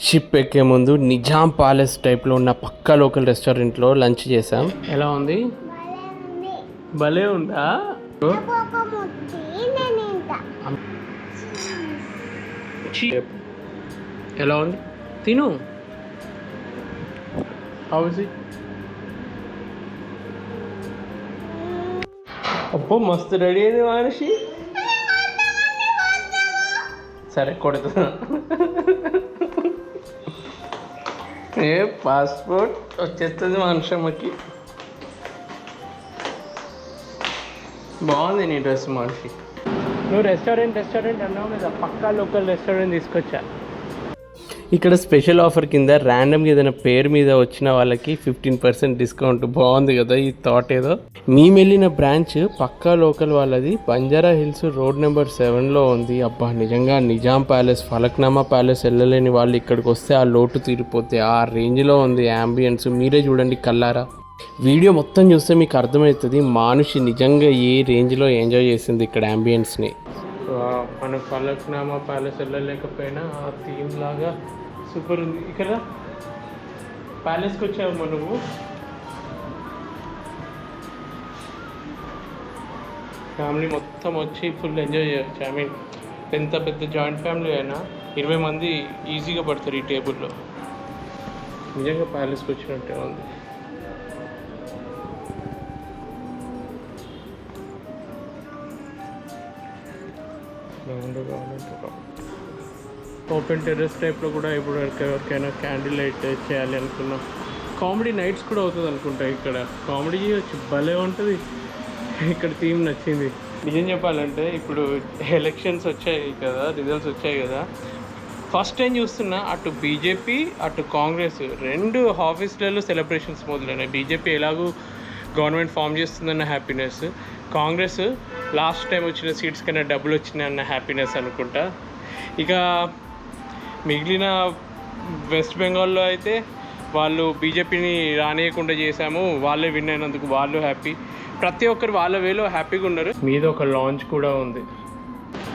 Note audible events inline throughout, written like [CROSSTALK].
Ship ఎక్కే ముందు Nizam palace టైప్లో ఉన్న పక్కా లోకల్ రెస్టారెంట్లో లంచ్ చేసాం ఎలా ఉంది? భలే ఉందా. ఎలా ఉంది? తిను. హౌస్ అబ్బో మస్తు రెడీ అయింది మనిషి సరే కొడుతున్నా ఏ పాస్పోర్ట్ వచ్చేస్తుంది మనుషమ్మకి. బాగుంది నీ డ్రెస్ మనిషి. నువ్వు రెస్టారెంట్ రెస్టారెంట్ అన్నావు కదా పక్కా లోకల్ రెస్టారెంట్ తీసుకొచ్చా? ఇక్కడ స్పెషల్ ఆఫర్ కింద ర్యాండమ్గా ఏదైనా పేరు మీద వచ్చిన వాళ్ళకి ఫిఫ్టీన్ పర్సెంట్ డిస్కౌంట్ బాగుంది కదా ఈ థాట్ ఏదో. మేము వెళ్ళిన బ్రాంచ్ పక్కా లోకల్ వాళ్ళది. బంజారా హిల్స్ రోడ్ నెంబర్ సెవెన్లో ఉంది. అబ్బా నిజంగా నిజాం ప్యాలెస్ ఫలక్నామా ప్యాలెస్ వెళ్ళలేని వాళ్ళు ఇక్కడికి వస్తే ఆ లోటు తీరిపోతే ఆ రేంజ్లో ఉంది యాంబియన్స్ మీరే చూడండి కల్లారా వీడియో మొత్తం చూస్తే మీకు అర్థమవుతుంది మానుషి నిజంగా ఏ రేంజ్లో ఎంజాయ్ చేసింది ఇక్కడ యాంబియన్స్ని మన ఫలక్నామా ప్యాలెస్ వెళ్ళలేకపోయినా ఆ థీమ్ లాగా సూపర్ ఉంది. ఇక్కడ ప్యాలెస్కి వచ్చావమ్మా నువ్వు. ఫ్యామిలీ మొత్తం వచ్చి ఫుల్ ఎంజాయ్ చేయొచ్చు. ఐ మీన్ ఎంత పెద్ద జాయింట్ ఫ్యామిలీ అయినా ఇరవై మంది ఈజీగా పడతారు ఈ టేబుల్లో. నిజంగా ప్యాలెస్కి వచ్చినట్టే ఉంది. ఓపెన్ టెర్రస్ టైప్లో కూడా ఇప్పుడు ఎవరికైనా క్యాండిల్ లైట్ చేయాలి అనుకున్నాం. కామెడీ నైట్స్ కూడా అవుతుంది అనుకుంటా ఇక్కడ. కామెడీ చేయొచ్చు. భలే ఉంటుంది. ఇక్కడ థీమ్ నచ్చింది. నిజం చెప్పాలంటే ఇప్పుడు ఎలక్షన్స్ వచ్చాయి కదా రిజల్ట్స్ వచ్చాయి కదా. ఫస్ట్ టైం చూస్తున్నా అటు బీజేపీ అటు కాంగ్రెస్ రెండు ఆఫీసులలో సెలబ్రేషన్స్ మొదలైనాయి. బీజేపీ ఎలాగూ గవర్నమెంట్ ఫామ్ చేస్తుందన్న హ్యాపీనెస్ కాంగ్రెస్ లాస్ట్ టైం వచ్చిన సీట్స్ కన్నా డబ్బులు వచ్చినాయన్న హ్యాపీనెస్ అనుకుంటా. ఇక మిగిలిన వెస్ట్ బెంగాల్లో అయితే వాళ్ళు బీజేపీని రానియకుండా చేశాము. వాళ్ళే విన్ అయినందుకు వాళ్ళు హ్యాపీ. ప్రతి ఒక్కరు వాళ్ళ వేలో హ్యాపీగా ఉన్నారు. మీద ఒక లాంచ్ కూడా ఉంది.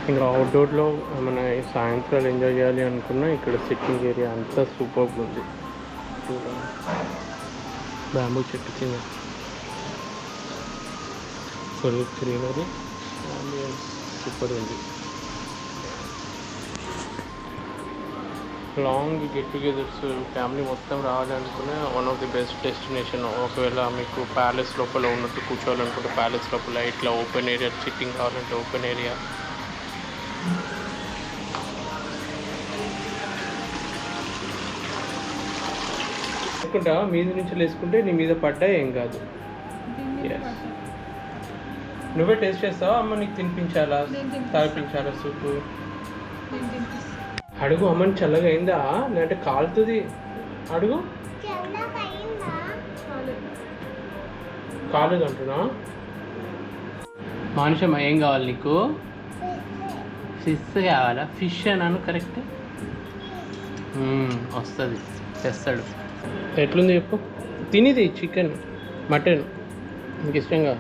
ఇంకా అవుట్డోర్లో మన సాయంత్రాలు ఎంజాయ్ చేయాలి అనుకున్నా ఇక్కడ సిట్టింగ్ ఏరియా అంతా సూపర్గా ఉంది. బ్యాంబూ చెట్టు కింద. ఫుల్ గ్రీనరీ సూపర్ ఉంది. లాంగ్ గెట్ టుగెదర్స్ ఫ్యామిలీ మొత్తం రావాలనుకునే one of the best destination ఒకవేళ మీకు ప్యాలెస్ లోపల ఉన్నట్టు కూర్చోవాలనుకుంటే ప్యాలెస్ లోపల ఇట్లా ఓపెన్ ఏరియా సిట్టింగ్ కావాలంటే ఓపెన్ ఏరియా వేసుకుంటా మీద నుంచి వేసుకుంటే నీ మీద పడ్డా ఏం కాదు. నువ్వే టేస్ట్ చేస్తావా? అమ్మ నీకు తినిపించాలా? తాగిపించాలా సూపు అడుగు అమ్మని చల్లగా అయిందా లేదంటే కాలుతుంది? అడుగు. కాలేదు అంటున్నా? మనుషమ్మ ఏం కావాలి నీకు? ఫిష్ కావాలా? ఫిష్ అన్నాను కరెక్ట్? వస్తుంది. తెస్తాడు. ఎట్లుంది చెప్పు. తినిది చికెన్ మటన్ నీకు ఇష్టంగా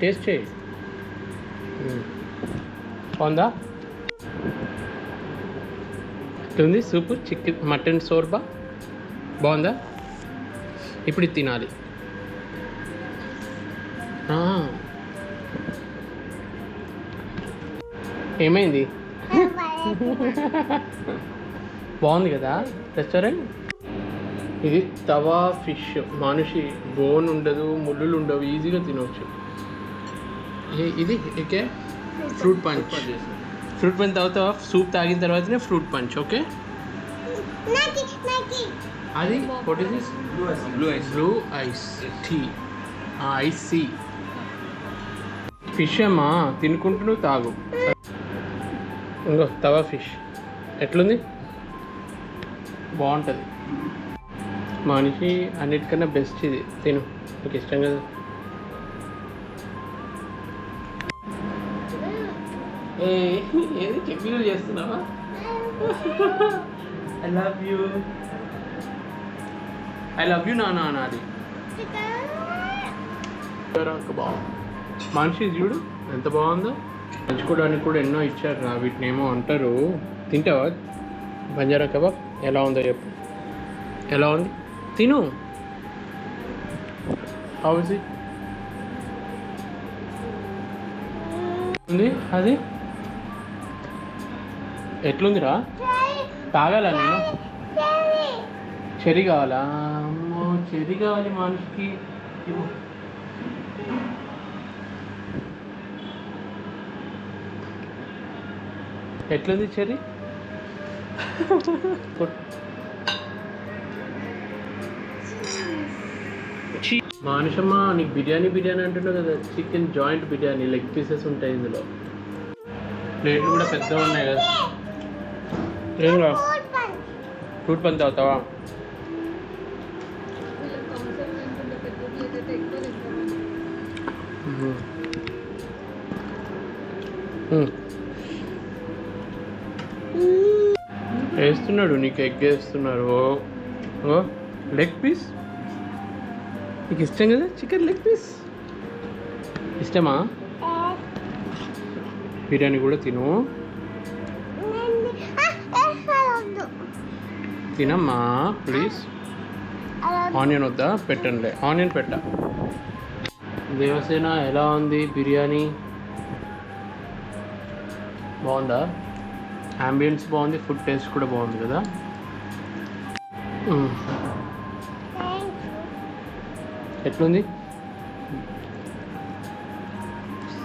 టేస్ట్ చేయి. బాగుందా? ఎట్లుంది సూపు చికెన్ మటన్ సోర్బా. బాగుందా? ఇప్పుడు తినాలి. ఏమైంది? బాగుంది కదా? రెస్టారెంట్? ఇది తవా ఫిష్. మనిషి బోన్ ఉండదు ముళ్ళులు ఉండవు ఈజీగా తినవచ్చు ఇది okay? Fruit punch fruit punch తాగుతావా? సూప్ తాగిన తర్వాతనే ఫ్రూట్ పంచ్ ఓకే? నాకి నాకి అది what is this Blue ice. Blue ice tea ice sea fish అమ్మా తినుకుంటూ నువ్వు తాగు. ఇంకో తవా ఫిష్ ఎట్లుంది? బాగుంటుంది. మనిషి అన్నిటికన్నా బెస్ట్ ఇది. తిను. నీకు ఇష్టం కదా? ఏది చెక్కిలు చేస్తున్నావా? I love you I love you నాన్న అనాలి బాగుంది మనిషి చూడు ఎంత బాగుందో. పంచుకోవడానికి కూడా ఎన్నో ఇచ్చారు రా వీటిని ఏమో అంటారు. తింటావా? బంజారా కబాబ్ ఎలా ఉందో చెప్పు. ఎలా ఉంది? తిను. హౌ ఇట్ ఉంది? అది? ఎట్లుందిరా? తాగాల నేను? చెరి కావాలా? అమ్మో చెరి కావాలి మనిషికి. ఎట్లుంది చెరి? మానుషమ్మ నీకు బిర్యానీ బిర్యానీ అంటున్నావు కదా chicken joint biryani leg pieces ఉంటాయి ఇందులో. ప్లేట్లు కూడా పెద్దగా ఉన్నాయి కదా. ఏం రా ఫ్రూట్ పంది తాగుతావా. వేస్తున్నాడు నీకు ఎగ్ వేస్తున్నారు. లెగ్ పీస్ నీకు ఇష్టం కదా చికెన్ లెగ్ పీస్ ఇష్టమా? బిర్యానీ కూడా తిను. తినమ్మా ప్లీజ్ ఆనియన్ వద్దా? పెట్టండి ఆనియన్ పెట్ట. దేవసేన ఎలా ఉంది బిర్యానీ? బాగుందా? అంబియన్స్ బాగుంది ఫుడ్ టేస్ట్ కూడా బాగుంది కదా? ఎట్లుంది?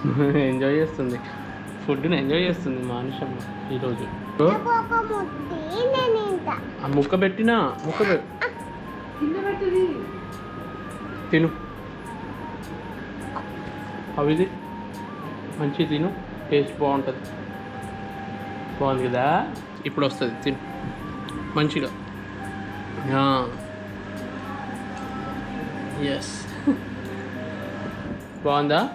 [LAUGHS] ఎంజాయ్ చేస్తుంది. ఫుడ్ని ఎంజాయ్ చేస్తుంది మానుషమ్మ ఈరోజు. ముక్క పెట్టినా ముక్క తిను. అవిది. మంచి తిను. టేస్ట్ బాగుంటుంది. బాగుంది కదా? ఇప్పుడు వస్తుంది తిను. మంచిగా. ఎస్ బాగుందా?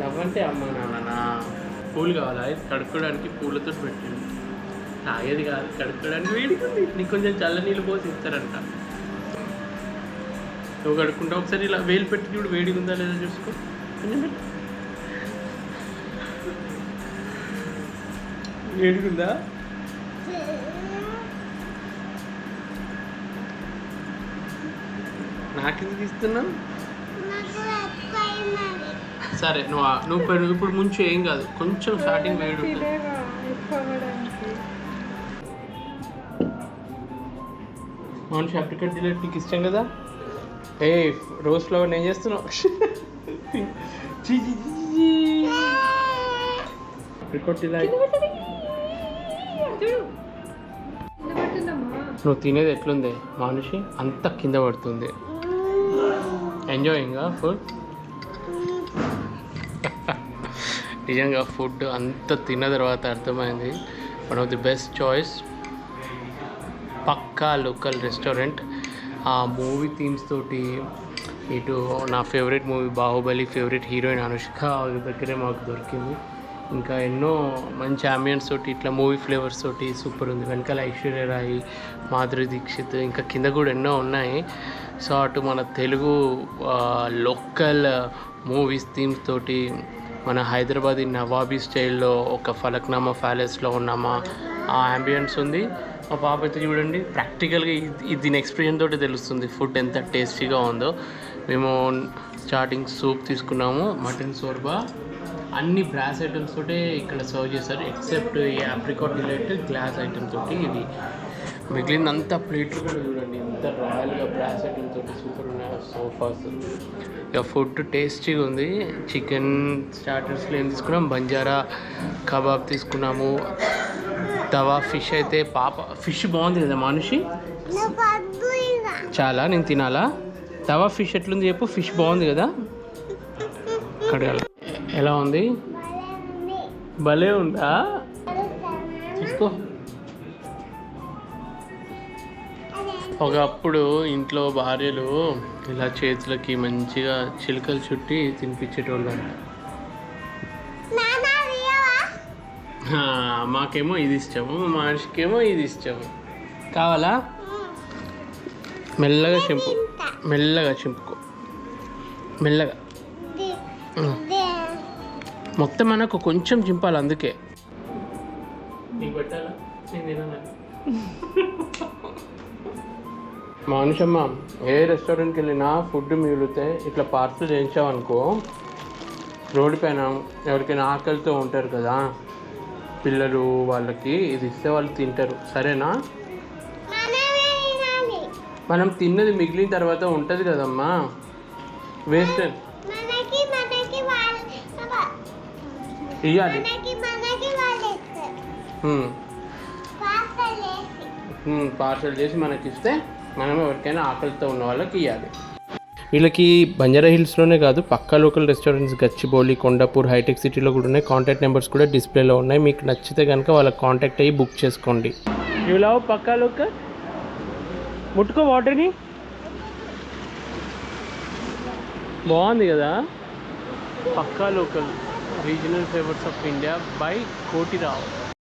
లవ్ అంటే అమ్మ నాన్న పూలు కావాలా? కడుక్కోవడానికి పూలతో పెట్టండి తాగేది కాదు కడుక్కోవడానికి వేడిగా ఉంది నీకు కొంచెం చల్ల నీళ్ళు పోసి ఇస్తారంట. నువ్వు కడుక్కుంటా ఒకసారి ఇలా వేలు పెట్టి చూడు వేడిగా ఉందా లేదా చూసుకో. వేడిగుందా వేడిగా ఉందా నాకెందుకు ఇస్తున్నావు? సరే నువ్వు నువ్వు ఇప్పుడు- ముంచు ఏం కాదు. కొంచెం స్టార్టింగ్ వేడి మనిషి అప్రికట్ డిలేట్ నీకు ఇష్టం కదా? ఏ రోజ్ ఫ్లవర్ ఏం చేస్తున్నావు. [LAUGHS] అప్రికట్ డిలైట్ నువ్వు తినేది ఎట్లుంది మనిషి? అంత కింద పడుతుంది. ఎంజాయింగ్ ఫుడ్ నిజంగా ఫుడ్ అంత తిన్న తర్వాత అర్థమైంది. One of the best choice Pakka local restaurant ఆ మూవీ థీమ్స్ తోటి ఇటు నా favourite movie Baahubali favourite heroine Anushka దగ్గరే మాకు దొరికింది. ఇంకా ఎన్నో మంచి అంబియన్స్ తోటి ఇట్లా మూవీ ఫ్లేవర్స్ తోటి సూపర్ ఉంది. వెనకాల ఐశ్వర్య రాయి మాధురి దీక్షిత్ ఇంకా కింద కూడా ఎన్నో ఉన్నాయి. సో అటు మన తెలుగు లోకల్ మూవీస్ థీమ్స్ తోటి మన హైదరాబాద్ నవాబీ స్టైల్లో ఒక ఫలక్నామా ప్యాలెస్లో ఉన్నామా? ఆ అంబియన్స్ ఉంది. మా పాప అయితే చూడండి ప్రాక్టికల్గా ఇది దీని ఎక్స్పీరియన్స్ తోటి తెలుస్తుంది ఫుడ్ ఎంత టేస్టీగా ఉందో. మేము స్టార్టింగ్ సూప్ తీసుకున్నాము మటన్ సోర్బా అన్ని బ్రాస్ ఐటమ్స్ తోటే ఇక్కడ సర్వ్ చేస్తారు ఎక్సెప్ట్ ఈ ఆప్రికాట్ డిలైట్ గ్లాస్ ఐటమ్ తోటి ఇది. మిగిలినంత ప్లేట్లు కూడా చూడండి. ఎంత రాయల్గా బ్రాస్ ఐటమ్ తోటి సూపర్ ఉన్నాయి సోఫాస్. ఇక ఫుడ్ టేస్టీగా ఉంది. చికెన్ స్టార్టర్స్లో ఏం తీసుకున్నాం? బంజారా కబాబ్ తీసుకున్నాము. తవా ఫిష్ అయితే పాప ఫిష్ బాగుంది కదా మనిషి? చాలా నేను తినాలా? తవా ఫిష్ ఎట్లుంది చెప్పు? ఫిష్ బాగుంది కదా? కడగాలి. ఎలా ఉంది? భలే ఉందా. చూసుకో ఒకప్పుడు ఇంట్లో భార్యలు ఇలా చేతులకి మంచిగా చిలుకలు చుట్టి తినిపించేటోళ్ళు అంట మాకేమో ఇది ఇష్టము మా మనిషికేమో ఇది ఇష్టము. కావాలా? మెల్లగా చింపు. మెల్లగా చింపుకో. మెల్లగా. మొత్తం మనకు కొంచెం చింపాలి అందుకే. పెట్టాలా? నేను [LAUGHS] మానుషమ్మ ఏ రెస్టారెంట్కి వెళ్ళినా ఫుడ్ మిగిలితే ఇట్లా పార్సల్ చేయించామనుకో రోడ్డు పైన ఎవరికైనా ఆకలితో ఉంటారు కదా పిల్లలు వాళ్ళకి ఇది ఇస్తే వాళ్ళు తింటారు. సరేనా? మనం తిన్నది మిగిలిన తర్వాత ఉంటుంది కదమ్మా. వేస్ట్ ఇవ్వాలి పార్సల్ చేసి. పార్సల్ చేసి మనకి ఇస్తే మనం ఎవరికైనా ఆకలితో ఉన్న వాళ్ళకి ఇవ్వాలి వీళ్ళకి బంజారా హిల్స్లోనే కాదు Pakka local restaurants Gachibowli Kondapur Hitec సిటీలో కూడా ఉన్నాయి. కాంటాక్ట్ నెంబర్స్ కూడా డిస్ప్లేలో ఉన్నాయి. మీకు నచ్చితే కనుక వాళ్ళకి కాంటాక్ట్ అయ్యి బుక్ చేసుకోండి. You love Pakka local? ముట్టుకో వాటర్ని. బాగుంది కదా? Pakka local regional flavours of India by Kotirao.